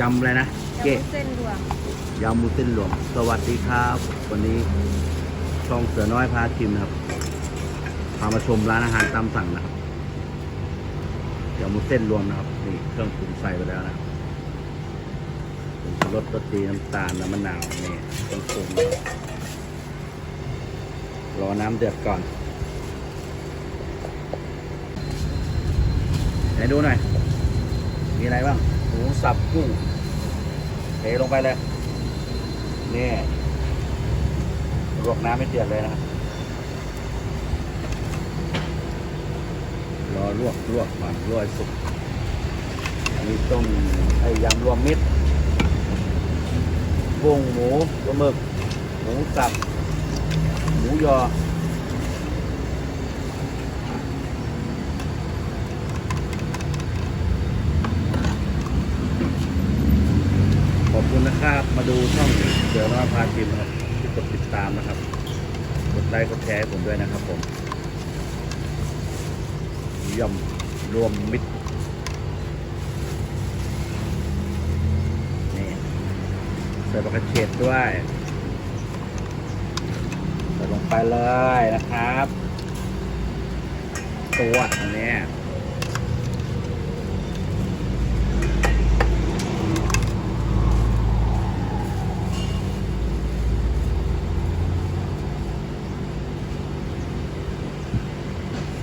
ยำอะไรนะยำเจ๊วุ้นเส้นรวมยำมูเส้นหลวงสวัสดีครับ วันนี้ช่องเสือน้อยพาชิมนะครับพามาชมร้านอาหารตามสั่งนะครับยำมูเส้นรวมนะครับนี่เครื่องปรุงใส่ไปแล้วนะครับผงชูรสรสดีน้ำตาลน้ำมะนาวนี่เครื่องปรุงนะครับรอน้ำเดือดก่อนไหนดูหน่อยมีอะไรบ้างหมูสับกุ้ง เทลงไปเลย นี่ลวกน้ำไม่เดือดเลยนะครับรอลวกลวกก่อนลวกสุกอันนี้ต้มไอ้ยำรวมมิตรบุ้งหมูปลาหมึก หมูสับ หมูยอ ขอบ คุณนะครับ มาดูช่องเสือน้อยพาชิมนะครับที่กดติดตามนะครับ กดไลค์กดแชร์ให้ผมด้วยนะครับ ผมย่อมรวมมิตรนี่ใส่ปากระเฉดด้วยใส่ลงไปเลยนะครับ ตัวอันนี้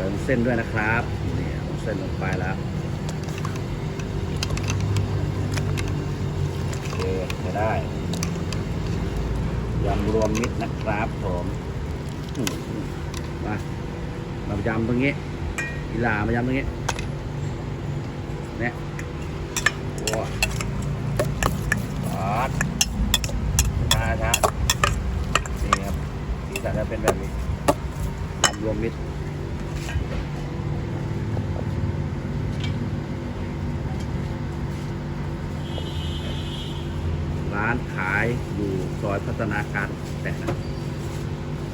ติมเส้นด้วยนะครับนี่เอาเส้นลงไปแล้วโอเคใช้ได้ยำรวมมิตรนะครับผมมามายำตรงนี้อีลามายำตรงนี้เนี่ยว้าปัดช้าช้านี่ครับสีสันจะเป็นแบบนี้ยำรวมมิตร ร้านขายอยู่ซอยพัฒนาการแต่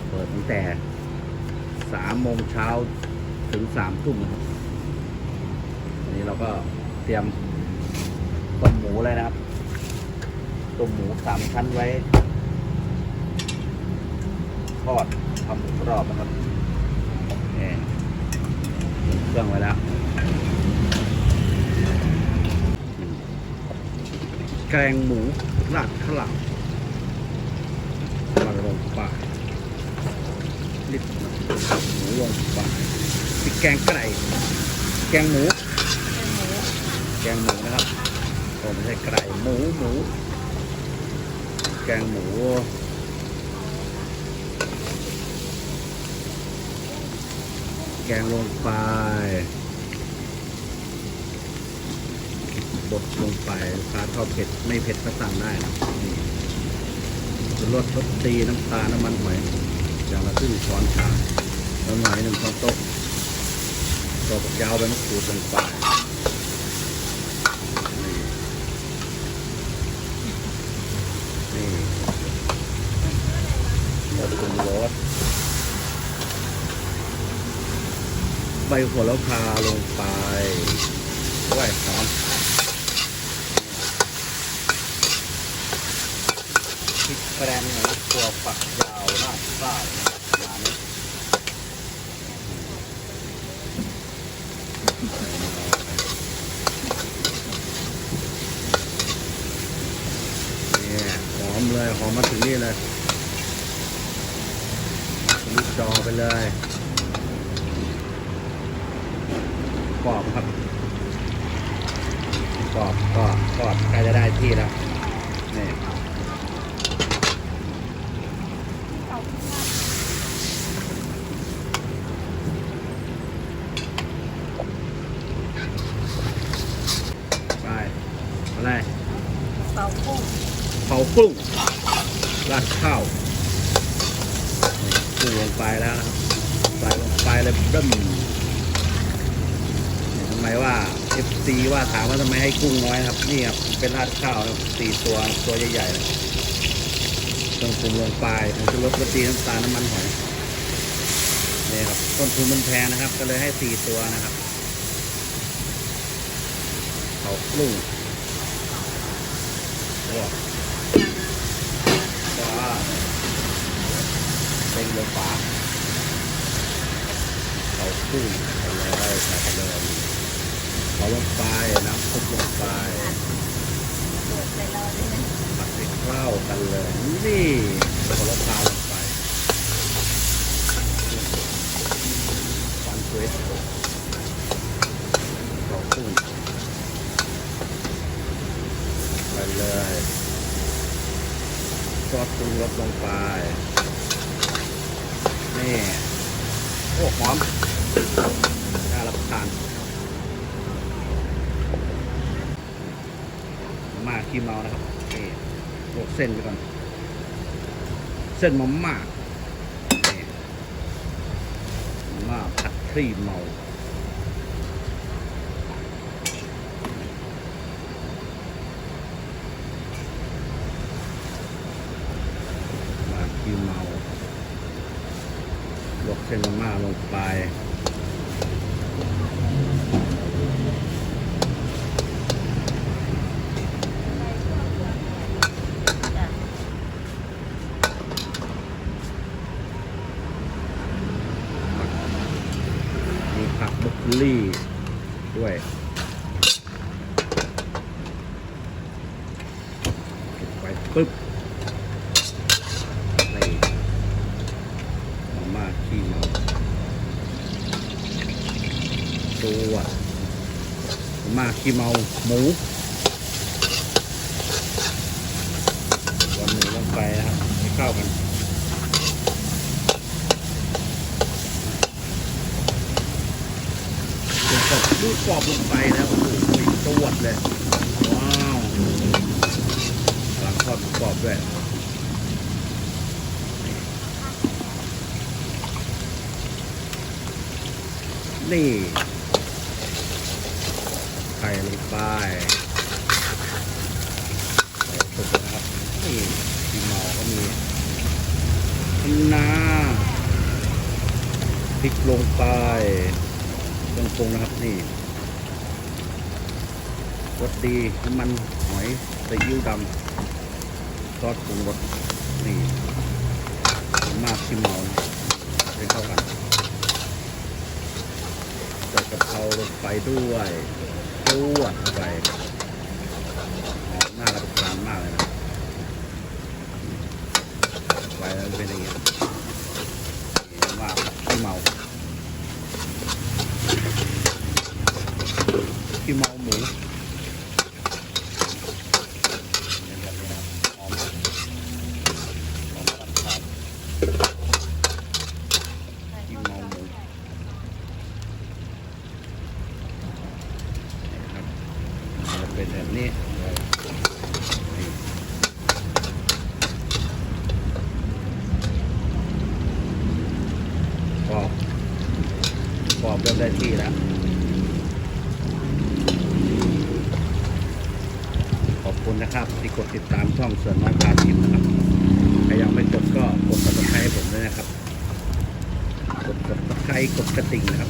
เปิดตั้งแต่สามโมงเช้าถึงสามทุ่มนะครับวันนี้เราก็เตรียมต้มหมูเลยนะครับต้มหมูสามชั้นไว้ ทอดทำกรอบนะครับนี่เครื่องไว้แล้วแกงหมู ราดข้าวหลามมาลงไปนิดหมูลงไปพริกแกงไก่แกงหมู แกงหมูนะครับโอ้ไม่ใช่ไก่หมูหมู แกงหมูแกงลงไป บดลงไปลูกค้าชอบเผ็ดไม่เผ็ดก็สั่งได้นะนี่ชูรสรสตีน้ำตาลน้ำมันหอยอย่างละครึ่งช้อนชาแล้วหน่อยหนึ่งช้อนโต๊ะตัวกับยาวไปมะกรูดลงไปนี่นี่แล้วปรุงรสใบโหัวแล้วพาลงไปด้วยหอม พริกแกงหมูตัวฝักยาวหน้าข้าวระมาณนี้เนี่ยหอมเลยหอมมาถึงนี่เลยลูกจอไปเลยกรอบครับกรอบก็กรอบใกล้จะได้ที่แล้วนี่ ไป อะไรเต้ากุ้งเผากุ้งราดข้าวนี่กุ้งลงไปแล้วนะครับใส่ลงไปเลยเริ่มนี่ทำไมว่า FC ว่าถามว่าทำไมให้กุ้งน้อยนะครับ นี่ครับเป็นราดข้าวนะครับสี่ตัวตัวใหญ่ๆเลยต้องปรุงลงไปผมจะลดรสดีน้ำตาลน้ำมันหอยนี่ครับต้นทุนมันแพงนะครับ ก็เลยให้สี่ตัวนะครับเผากุ้ง พวกก็เป็นเรือฟ้าเขาขึ้นไปเลยใส่ไปเลยเขาลงไปน้ำซุปลงไปเปิดไปรอเลยนข้ากันเลย นี่เขอละพาลงไปฟันสวยเขาขึ้นไปเลย ซอสปรุงรสลงไป นี่ โอ้หอมน่ารับประทาน มาขี้เมานะครับนี่ลวกเส้นไปก่อน เส้นมาม่านี่มมาผัดขี้เมา ขี้เมาลวกเส้นมาม่าลงไปมีผักบรอกลี่ด้วยเก็บไปปึ๊บนี่มาม่าขี้เมาตั วมาม่าขี้เมาหมูวันหมูลงไปนะครับให้เข้ากันลูกกรอบลงไปนะโอ้โหตวดเลย ว้าวหลังทอดกรอบด้วยนี่ ไปใส่สุกนะครับนี่มีหมอก็มีคะน้าพริกลงไปเครื่องปรุงนะครับนี่รสดีน้ำมันหอยซีอิ๊วดำซอสปรุงรสนี่มากที่เมาให้เข้ากันใส่กะเพราลงไปด้วย จวดไปหอมน่ารับประทานมากเลยนะไปแล้วเป็นอย่างนี้นี่มากที่เมาขี้เมาหมูเนี่ยแบบนี้นะครับหอมหอมรับประทานขี้เมาหมูนี่ครับมันจะเป็นแบบนี้เลยนี่ปอกปอกเริ่มได้ที่แล้ว ขอบคุณนะครับ ที่กดติดตามช่องเสือน้อยพาทิมนะครับใครยังไม่กดก็กด subscribe ให้ผมด้วยนะครับ กด กดกระติ่งนะครับ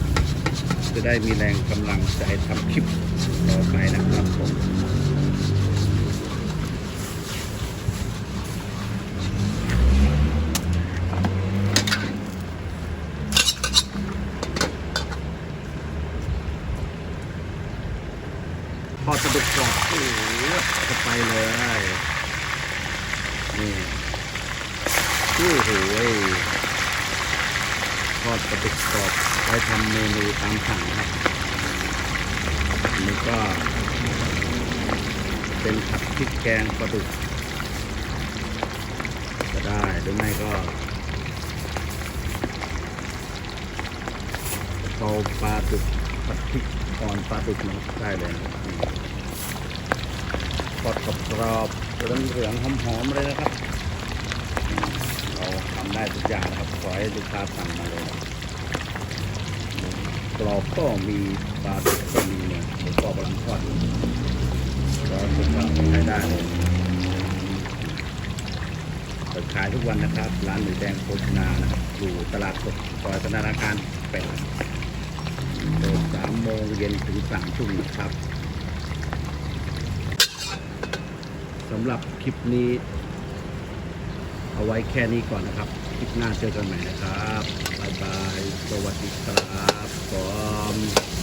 จะได้มีแรงกำลังใจทำคลิปต่อไปนะครับผมทอดปลาดุกกรอบโอ้โหจะไปเลยนี่โอ้โห ทอดปลาดุกกรอบไว้ทำเมนูตามสั่งนะครับนนี้ก็เป็นผัดพริกแกงปลาดุกก็ได้หรือไม่ก็เตาปลาดุกผัดพริกอ่อนปลาดุกนะได้เลยทอดกรอบเหลืองๆหอมๆเลยนะครับ อย่างครับขอให้ลูกค้าสั่งมาเลยกรอบก็มีปลาดุกก็มีเนี่ยหมูกรอบกำลังทอดอยู่ก็ทุกอย่างใช้ได้เลยเปิดขายทุกวันนะครับ ร้านหมูแดงโภชนานะครับอยู่ตลาดสดซอยธนาคารแปดเปิดสามโมงเย็นถึงสามทุ่มครับสำหรับคลิปนี้ เอาไว้แค่นี้ก่อนนะครับ คลิปหน้าเจอกันใหม่นะครับบ๊ายบาย สวัสดีครับผม